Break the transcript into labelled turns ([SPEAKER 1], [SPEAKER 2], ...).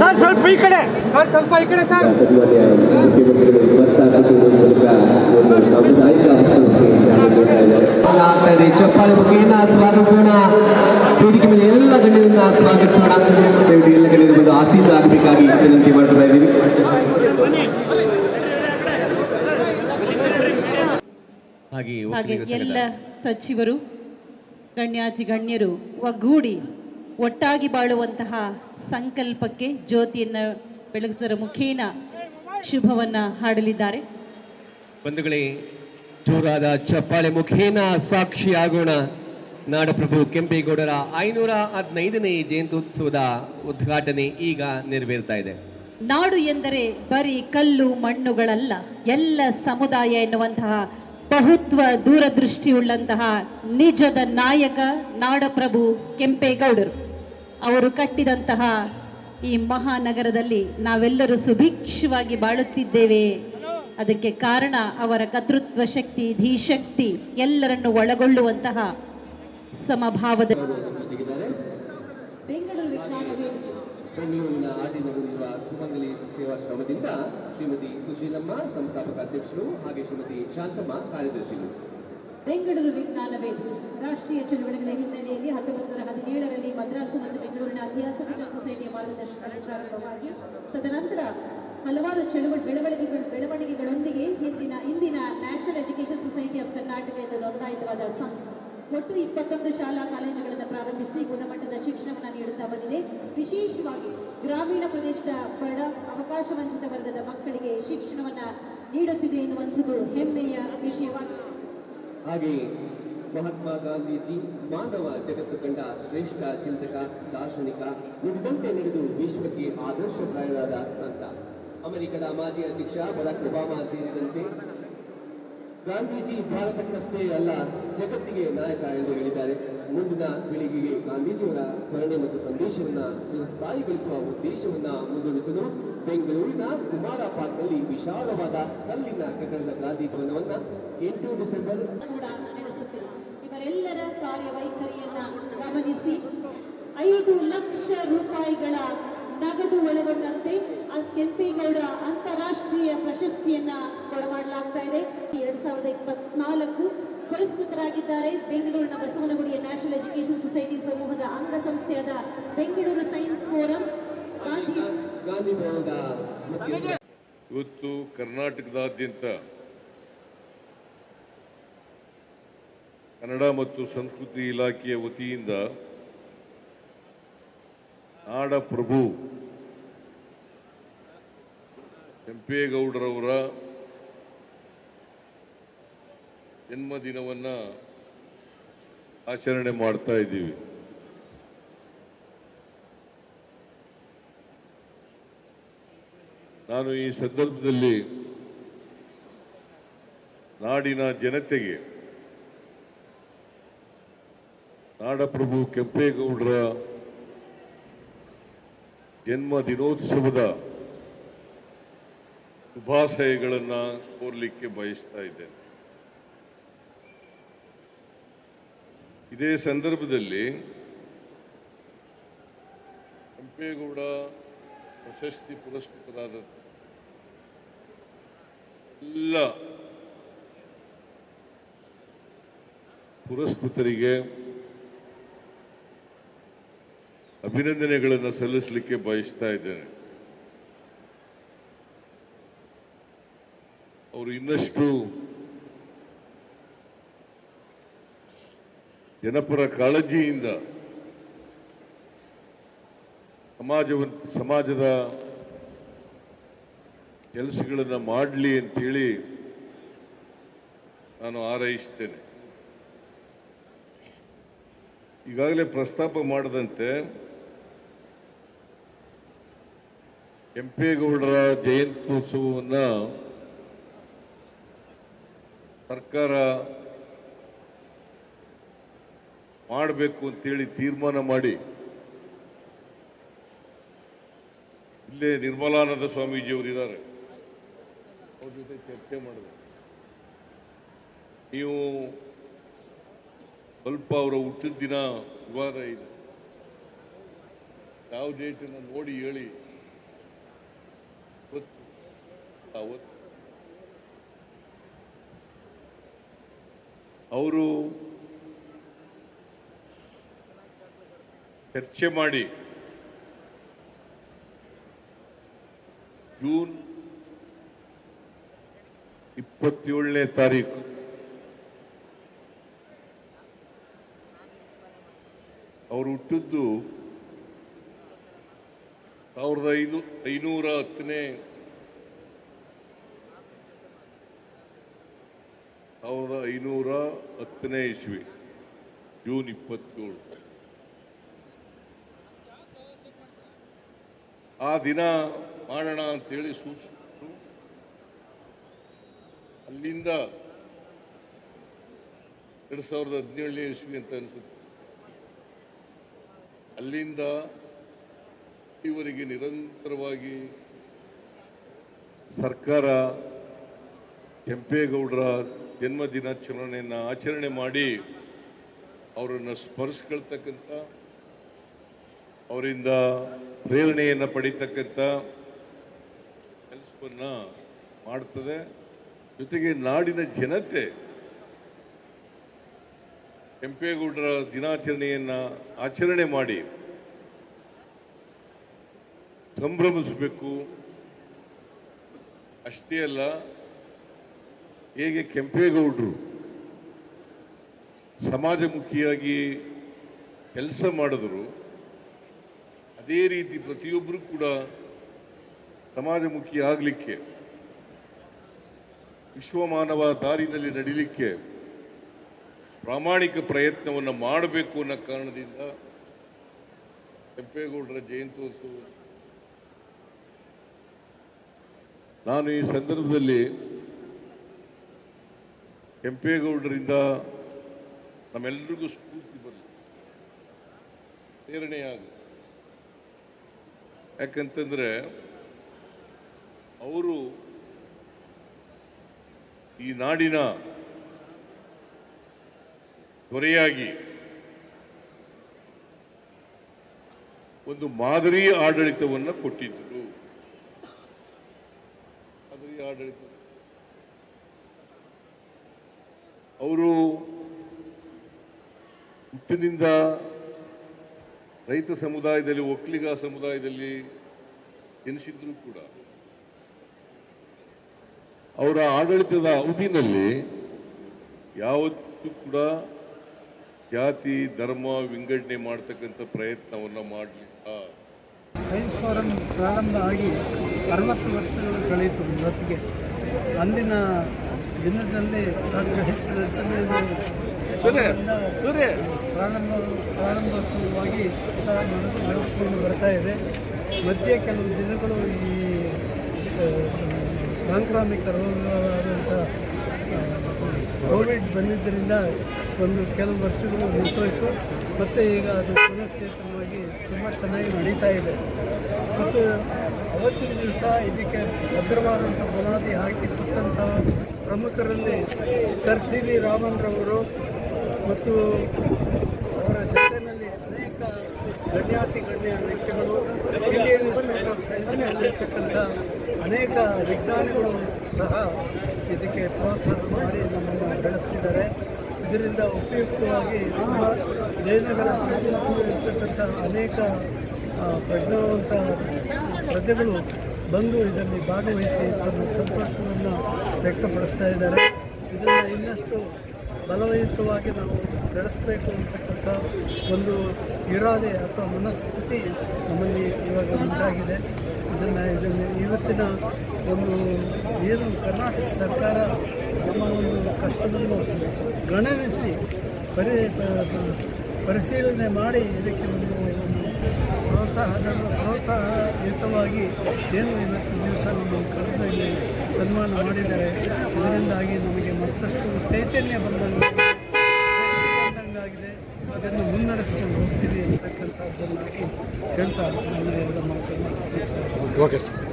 [SPEAKER 1] Sir ಸ್ವಲ್ಪ ಈ ಕಡೆ. ಸರ್ ಸ್ವಲ್ಪ ಈ ಕಡೆ ಸರ್.
[SPEAKER 2] ಚಪ್ಪಾಳೆ ಮುಖೇನ ಸ್ವಾಗತಿಸೋಣ? ವೇದಿಕೆ ಮೇಲೆ ಎಲ್ಲ ಗಣ್ಯರನ್ನ ಸ್ವಾಗತಿಸೋಣ. ದಯವಿಟ್ಟು ಎಲ್ಲ ಗಣ್ಯರು ಬಂದು ಆಸೀನ ಆಗಬೇಕಾಗಿ ವಿನಂತಿ ಮಾಡ್ತಾ ಇದ್ದೀವಿ. ಹಾಗೆ
[SPEAKER 3] ಹಾಗೆ ಎಲ್ಲ ಸಚಿವರು ಗಣ್ಯಾತಿ ಗಣ್ಯರು ಒಗ್ಗೂಡಿ ಒಟ್ಟಾಗಿ ಬಾಳುವಂತಹ ಸಂಕಲ್ಪಕ್ಕೆ ಜ್ಯೋತಿಯನ್ನು ಬೆಳಗಿಸರ ಮುಖೇನ ಶುಭವನ್ನ ಹಾಡಲಿದ್ದಾರೆ.
[SPEAKER 2] ಬಂಧುಗಳೇ ಚೂರಾದ ಚಪ್ಪಾಳೆ ಮುಖೇನ ಸಾಕ್ಷಿಯಾಗೋಣ. ನಾಡಪ್ರಭು ಕೆಂಪೇಗೌಡರ ಐನೂರ ಹದಿನೈದನೇ ಜಯಂತ್ಯುತ್ಸವದ ಉದ್ಘಾಟನೆ ಈಗ ನೆರವೇರ್ತಾ ಇದೆ.
[SPEAKER 3] ನಾಡು ಎಂದರೆ ಬರೀ ಕಲ್ಲು ಮಣ್ಣುಗಳಲ್ಲ ಎಲ್ಲ ಸಮುದಾಯ ಎನ್ನುವಂತಹ ಬಹುತ್ವ ದೂರದೃಷ್ಟಿಯುಳ್ಳಂತಹ ನಿಜದ ನಾಯಕ ನಾಡಪ್ರಭು ಕೆಂಪೇಗೌಡರು. ಅವರು ಕಟ್ಟಿದಂತಹ ಈ ಮಹಾನಗರದಲ್ಲಿ ನಾವೆಲ್ಲರೂ ಸುಭಿಕ್ಷವಾಗಿ ಬಾಳುತ್ತಿದ್ದೇವೆ. ಅದಕ್ಕೆ ಕಾರಣ ಅವರ ಕರ್ತೃತ್ವ ಶಕ್ತಿ ಧೀಶಕ್ತಿ ಎಲ್ಲರನ್ನು ಒಳಗೊಳ್ಳುವಂತಹ ಸಮಭಾವದ
[SPEAKER 4] ಬೆಂಗಳೂರು ವಿಜ್ಞಾನ ವೇದಿಕೆ
[SPEAKER 2] ಬೆಂಗಳೂರಿನ ಆಟಿನಲ್ಲಿರುವ ಸುಮಂಗಲಿ ಸೇವಾಶ್ರಮದಿಂದ ಶ್ರೀಮತಿ ಸುಶೀಲಮ್ಮ ಸಂಸ್ಥಾಪಕ ಅಧ್ಯಕ್ಷರು ಹಾಗೆ ಶ್ರೀಮತಿ ಶಾಂತಮ್ಮ ಕಾರ್ಯದರ್ಶಿಗಳು.
[SPEAKER 4] ಬೆಂಗಳೂರು ವಿಜ್ಞಾನವೇ. ರಾಷ್ಟ್ರೀಯ ಚಳುವಳಿಗಳ ಹಿನ್ನೆಲೆಯಲ್ಲಿ ಹತ್ತೊಂಬತ್ತು ನೂರ ಹದಿನೇಳರಲ್ಲಿ ಮದ್ರಾಸು ಮತ್ತು ಬೆಂಗಳೂರಿನ ಥಿಯಾಸಫಿಕಲ್ ಸೊಸೈಟಿಯ ಮಾರ್ಗದರ್ಶನದಲ್ಲಿ ಪ್ರಾರಂಭವಾಗಿ ತದನಂತರ ಹಲವಾರು ಚಳುವಳಿ ಬೆಳವಣಿಗೆಗಳು, ಬೆಳವಣಿಗೆಗಳೊಂದಿಗೆ ಹಿಂದಿನ, ಇಂದಿನ national education society of Karnataka ಎಂದು ನೋಂದಾಯಿತವಾದ ಸಂಸ್ಥೆ ಒಟ್ಟು ಇಪ್ಪತ್ತೊಂದು ಶಾಲಾ ಕಾಲೇಜುಗಳನ್ನು ಪ್ರಾರಂಭಿಸಿ ಗುಣಮಟ್ಟದ ಶಿಕ್ಷಣವನ್ನು ನೀಡುತ್ತಾ ಬಂದಿದೆ. ವಿಶೇಷವಾಗಿ ಗ್ರಾಮೀಣ ಪ್ರದೇಶದ ಬಡ ಅವಕಾಶ ವಂಚಿತ ವರ್ಗದ ಮಕ್ಕಳಿಗೆ ಶಿಕ್ಷಣವನ್ನು ನೀಡುತ್ತಿದೆ ಎನ್ನುವಂಥದ್ದು ಹೆಮ್ಮೆಯ ವಿಷಯವಾಗಿದೆ.
[SPEAKER 2] ಹಾಗೆ ಮಹಾತ್ಮ ಗಾಂಧೀಜಿ ಮಾನವ ಜಗತ್ತು ಕಂಡ ಶ್ರೇಷ್ಠ ಚಿಂತಕ, ದಾರ್ಶನಿಕ, ನುಡಿದಂತೆ ನಡೆದು ವಿಶ್ವಕ್ಕೆ ಆದರ್ಶಪ್ರಾಯರಾದ ಸಂತ. ಅಮೆರಿಕದ ಮಾಜಿ ಅಧ್ಯಕ್ಷ ಬರಾಕ್ ಒಬಾಮಾ ಸೇರಿದಂತೆ ಗಾಂಧೀಜಿ ಭಾರತಕ್ಕಷ್ಟೇ ಅಲ್ಲ, ಜಗತ್ತಿಗೆ ನಾಯಕ ಎಂದು ಹೇಳಿದ್ದಾರೆ. ಮುಂದಿನ ಪೀಳಿಗೆಗೆ ಗಾಂಧೀಜಿಯವರ ಸ್ಮರಣೆ ಮತ್ತು ಸಂದೇಶವನ್ನ ಚಿರಸ್ಥಾಯಿಗೊಳಿಸುವ ಉದ್ದೇಶವನ್ನ ಮುಂದುವರಿಸಲು ಬೆಂಗಳೂರಿನ ಕುಮಾರ ಪಾರ್ಕ್ನಲ್ಲಿ ವಿಶಾಲವಾದ ಕಲ್ಲಿನ ಕಟ್ಟಡದ ಭವನವನ್ನ ಎಂಟು ಡಿಸೆಂಬರ್
[SPEAKER 4] ಇವರೆಲ್ಲರ ಕಾರ್ಯವೈಖರಿಯನ್ನ ಗಮನಿಸಿ ಐದು ಲಕ್ಷ ರೂಪಾಯಿಗಳ ನಗದು ಒಳಗೊಂಡಂತೆ ಕೆಂಪೇಗೌಡ ಅಂತಾರಾಷ್ಟ್ರೀಯ ಪ್ರಶಸ್ತಿಯನ್ನ ಕೊಡಮಾಡಲಾಗ್ತಾ ಇದೆ. ಎರಡ್ ಸಾವಿರದ ಇಪ್ಪತ್ನಾಲ್ಕು ಪುರಸ್ಕೃತರಾಗಿದ್ದಾರೆ. ಬೆಂಗಳೂರಿನ ಬಸವನಗುಡಿಯ ನ್ಯಾಷನಲ್ ಎಜುಕೇಶನ್ ಸೊಸೈಟಿ ಸಮೂಹದ ಅಂಗಸಂಸ್ಥೆಯಾದ ಬೆಂಗಳೂರು ಸೈನ್ಸ್ ಫೋರಂ
[SPEAKER 5] ಇವತ್ತು ಕರ್ನಾಟಕದಾದ್ಯಂತ ಕನ್ನಡ ಮತ್ತು ಸಂಸ್ಕೃತಿ ಇಲಾಖೆಯ ವತಿಯಿಂದ ನಾಡಪ್ರಭು ಕೆಂಪೇಗೌಡರವರ ಜನ್ಮದಿನವನ್ನು ಆಚರಣೆ ಮಾಡ್ತಾ ಇದ್ದೀವಿ. ನಾನು ಈ ಸಂದರ್ಭದಲ್ಲಿ ನಾಡಿನ ಜನತೆಗೆ ನಾಡಪ್ರಭು ಕೆಂಪೇಗೌಡರ ಜನ್ಮ ದಿನೋತ್ಸವದ ಶುಭಾಶಯಗಳನ್ನು ಕೋರಲಿಕ್ಕೆ ಬಯಸ್ತಾ ಇದ್ದೇನೆ. ಇದೇ ಸಂದರ್ಭದಲ್ಲಿ ಕೆಂಪೇಗೌಡ ಪ್ರಶಸ್ತಿ ಪುರಸ್ಕೃತರಾದ ಎಲ್ಲ ಪುರಸ್ಕೃತರಿಗೆ ಅಭಿನಂದನೆಗಳನ್ನು ಸಲ್ಲಿಸಲಿಕ್ಕೆ ಬಯಸ್ತಾ ಇದ್ದೇನೆ. ಅವರು ಇನ್ನಷ್ಟು ಜನಪರ ಕಾಳಜಿಯಿಂದ ಸಮಾಜವನ್ನು ಸಮಾಜದ ಕೆಲಸಗಳನ್ನು ಮಾಡಲಿ ಅಂತೇಳಿ ನಾನು ಆರೈಸ್ತೇನೆ. ಈಗಾಗಲೇ ಪ್ರಸ್ತಾಪ ಮಾಡದಂತೆ ಕೆಂಪೇಗೌಡರ ಜಯಂತ್ಯೋತ್ಸವವನ್ನು ಸರ್ಕಾರ ಮಾಡಬೇಕು ಅಂತೇಳಿ ತೀರ್ಮಾನ ಮಾಡಿ ಇಲ್ಲೇ ನಿರ್ಮಲಾನಂದ ಸ್ವಾಮೀಜಿಯವರು ಇದ್ದಾರೆ ಅವ್ರ ಜೊತೆ ಚರ್ಚೆ ಮಾಡಿದೆ ನೀವು ಸ್ವಲ್ಪ ಅವರ ಹುಟ್ಟಿದ ದಿನ ವಿವಾದ ಇದೆ. ಯಾವ ಡೇಟನ್ನು ನೋಡಿ ಹೇಳಿ. ಅವರು ಚರ್ಚೆ ಮಾಡಿ ಜೂನ್ ಇಪ್ಪತ್ತೇಳನೇ ತಾರೀಕು. ಅವರು ಹುಟ್ಟಿದ್ದು ಸಾವಿರದ ಐದು, ಐನೂರ ಹತ್ತನೇ ಸಾವಿರದ ಐನೂರ ಹತ್ತನೇ ಇಸ್ವಿ, ಜೂನ್ ಇಪ್ಪತ್ತೇಳು. ಆ ದಿನ ಮಾಡೋಣ ಅಂತೇಳಿ ಸೂಚಿಸಿದ್ರು ಅಲ್ಲಿಂದ ಎರಡು ಸಾವಿರದ ಹದಿನೇಳನೇ ಇಸ್ವಿ ಅಂತ ಅನಿಸುತ್ತೆ. ಅಲ್ಲಿಂದ ಇವರಿಗೆ ನಿರಂತರವಾಗಿ ಸರ್ಕಾರ ಕೆಂಪೇಗೌಡರ ಜನ್ಮ ದಿನಾಚರಣೆಯನ್ನು ಆಚರಣೆ ಮಾಡಿ ಅವರನ್ನು ಸ್ಮರಿಸ್ಕೊಳ್ತಕ್ಕಂಥ, ಅವರಿಂದ ಪ್ರೇರಣೆಯನ್ನು ಪಡಿತಕ್ಕಂಥ ಕೆಲಸವನ್ನು ಮಾಡ್ತದೆ. ಜೊತೆಗೆ ನಾಡಿನ ಜನತೆ, ಕೆಂಪೇಗೌಡರ ದಿನಾಚರಣೆಯನ್ನು ಆಚರಣೆ ಮಾಡಿ ಸಂಭ್ರಮಿಸಬೇಕು. ಅಷ್ಟೇ ಅಲ್ಲ, ಹೇಗೆ ಕೆಂಪೇಗೌಡರು ಸಮಾಜಮುಖಿಯಾಗಿ ಕೆಲಸ ಮಾಡಿದ್ರು, ಅದೇ ರೀತಿ ಪ್ರತಿಯೊಬ್ಬರು ಕೂಡ ಸಮಾಜಮುಖಿ ಆಗಲಿಕ್ಕೆ ವಿಶ್ವಮಾನವ ದಾರಿನಲ್ಲಿ ನಡೀಲಿಕ್ಕೆ ಪ್ರಾಮಾಣಿಕ ಪ್ರಯತ್ನವನ್ನು ಮಾಡಬೇಕು ಅನ್ನೋ ಕಾರಣದಿಂದ ಕೆಂಪೇಗೌಡರ ಜಯಂತ್ಯೋತ್ಸವ. ನಾನು ಈ ಸಂದರ್ಭದಲ್ಲಿ ಕೆಂಪೇಗೌಡರಿಂದ ನಮ್ಮೆಲ್ಲರಿಗೂ ಸ್ಫೂರ್ತಿ ಬರಲಿ. ಪ್ರೇರಣೆಯಾಗಲಿ. ಯಾಕಂತಂದರೆ, ಅವರು ಈ ನಾಡಿನ ದೊರೆಯಾಗಿ ಒಂದು ಮಾದರಿ ಆಡಳಿತವನ್ನು ಕೊಟ್ಟಿದ್ದರು. ಮಾದರಿ ಆಡಳಿತ. ಅವರು ಹುಟ್ಟಿನಿಂದ ರೈತ ಸಮುದಾಯದಲ್ಲಿ, ಒಕ್ಕಲಿಗ ಸಮುದಾಯದಲ್ಲಿ ಜನಿಸಿದ್ರು ಕೂಡ ಅವರ ಆಡಳಿತದ ಅವಧಿನಲ್ಲಿ ಯಾವತ್ತೂ ಕೂಡ ಜಾತಿ ಧರ್ಮ ವಿಂಗಡಣೆ ಮಾಡ್ತಕ್ಕಂಥ ಪ್ರಯತ್ನವನ್ನು ಮಾಡಲಿಲ್ಲ
[SPEAKER 1] ಸೈನ್ಸ್ ಫಾರಂ ಪ್ರಾರಂಭ ಆಗಿ ಅರವತ್ತು ವರ್ಷಗಳು ಕಳೆಯಿತು ಇವತ್ತಿಗೆ. ಅಂದಿನ ದಿನದಲ್ಲಿ ಸಾವಿರ ಹೆಚ್ಚು ಸೂರ್ಯ ಪ್ರಾರಂಭ ಪ್ರಾರಂಭೋತ್ಸವವಾಗಿ ನಡೆದುಕೊಂಡು ಬರ್ತಾ ಇದೆ. ಮಧ್ಯೆ ಕೆಲವು ದಿನಗಳು ಈ ಸಾಂಕ್ರಾಮಿಕ ರೋಗವಾದಂಥ ಕೋವಿಡ್ ಬಂದಿದ್ದರಿಂದ ಒಂದು ಕೆಲವು ವರ್ಷಗಳು ನಿಂತೋಯ್ತು. ಮತ್ತು ಈಗ ಅದು ಪುನಶ್ಚೇತನವಾಗಿ ತುಂಬ ಚೆನ್ನಾಗಿ ನಡೀತಾ ಇದೆ. ಮತ್ತು ಅವತ್ತಿನ ದಿವಸ ಇದಕ್ಕೆ ಭದ್ರವಾದಂಥ ಬುನಾದಿ ಹಾಕಿ ಕೊಟ್ಟಂಥ ಪ್ರಮುಖರಲ್ಲಿ ಸರ್ ಸಿ ವಿ ರಾಮನ್ರವರು ಮತ್ತು ಅವರ ಜೊತೆಯಲ್ಲಿ ಅನೇಕ ಗಣ್ಯಾತಿ ಗಣ್ಯ ವ್ಯಕ್ತಿಗಳು ಅನೇಕ ವಿಜ್ಞಾನಿಗಳು ಸಹ ಇದಕ್ಕೆ ಪ್ರೋತ್ಸಾಹ ಮಾಡಿ ನಮ್ಮನ್ನು ಬೆಳೆಸ್ತಿದ್ದಾರೆ. ಇದರಿಂದ ಉಪಯುಕ್ತವಾಗಿ ನಮ್ಮ ಜೈನಗಳ ಇರ್ತಕ್ಕಂಥ ಅನೇಕ ಪ್ರಜ್ಞಾವಂತ ಪ್ರಜೆಗಳು ಬಂದು ಇದರಲ್ಲಿ ಭಾಗವಹಿಸಿ ತಮ್ಮ ಸಂತೋಷವನ್ನು ವ್ಯಕ್ತಪಡಿಸ್ತಾ ಇದ್ದಾರೆ. ಇದನ್ನು ಇನ್ನಷ್ಟು ಬಲವಯುತವಾಗಿ ನಾವು ಬೆಳೆಸಬೇಕು ಅಂತಕ್ಕಂಥ ಒಂದು ಇರಾದೆ ಅಥವಾ ಮನಸ್ಥಿತಿ ನಮ್ಮಲ್ಲಿ ಇವಾಗ ಉಂಟಾಗಿದೆ ಇದನ್ನು ಇದನ್ನು ಇವತ್ತಿನ ಒಂದು ಏನು ಕರ್ನಾಟಕ ಸರ್ಕಾರ ನಮ್ಮ ಒಂದು ಕಷ್ಟವನ್ನು ಗಣನಿಸಿ ಪರಿ, ಪರಿಶೀಲನೆ ಮಾಡಿ ಇದಕ್ಕೆ ಒಂದು ಪ್ರೋತ್ಸಾಹ ಪ್ರೋತ್ಸಾಹಯುತವಾಗಿ ಏನು ಇವತ್ತು ದಿವಸ ನಮ್ಮ ಕಳೆದ ಇಲ್ಲಿ ಸನ್ಮಾನ ಮಾಡಿದ್ದಾರೆ, ಇದರಿಂದಾಗಿ ನಮಗೆ ಮತ್ತಷ್ಟು ಚೈತನ್ಯ ಬಂದಂಗಾಗಿದೆ ಅದನ್ನು ಮುನ್ನಡೆಸಿಕೊಂಡು ಹೋಗ್ತೀವಿ ಅಂತಕ್ಕಂಥದ್ದನ್ನಾಗಿ ಹೇಳ್ತಾ ನನ್ನ ಎಲ್ಲ ಮಾತನ್ನು
[SPEAKER 6] ಓಕೆ ಸರ್.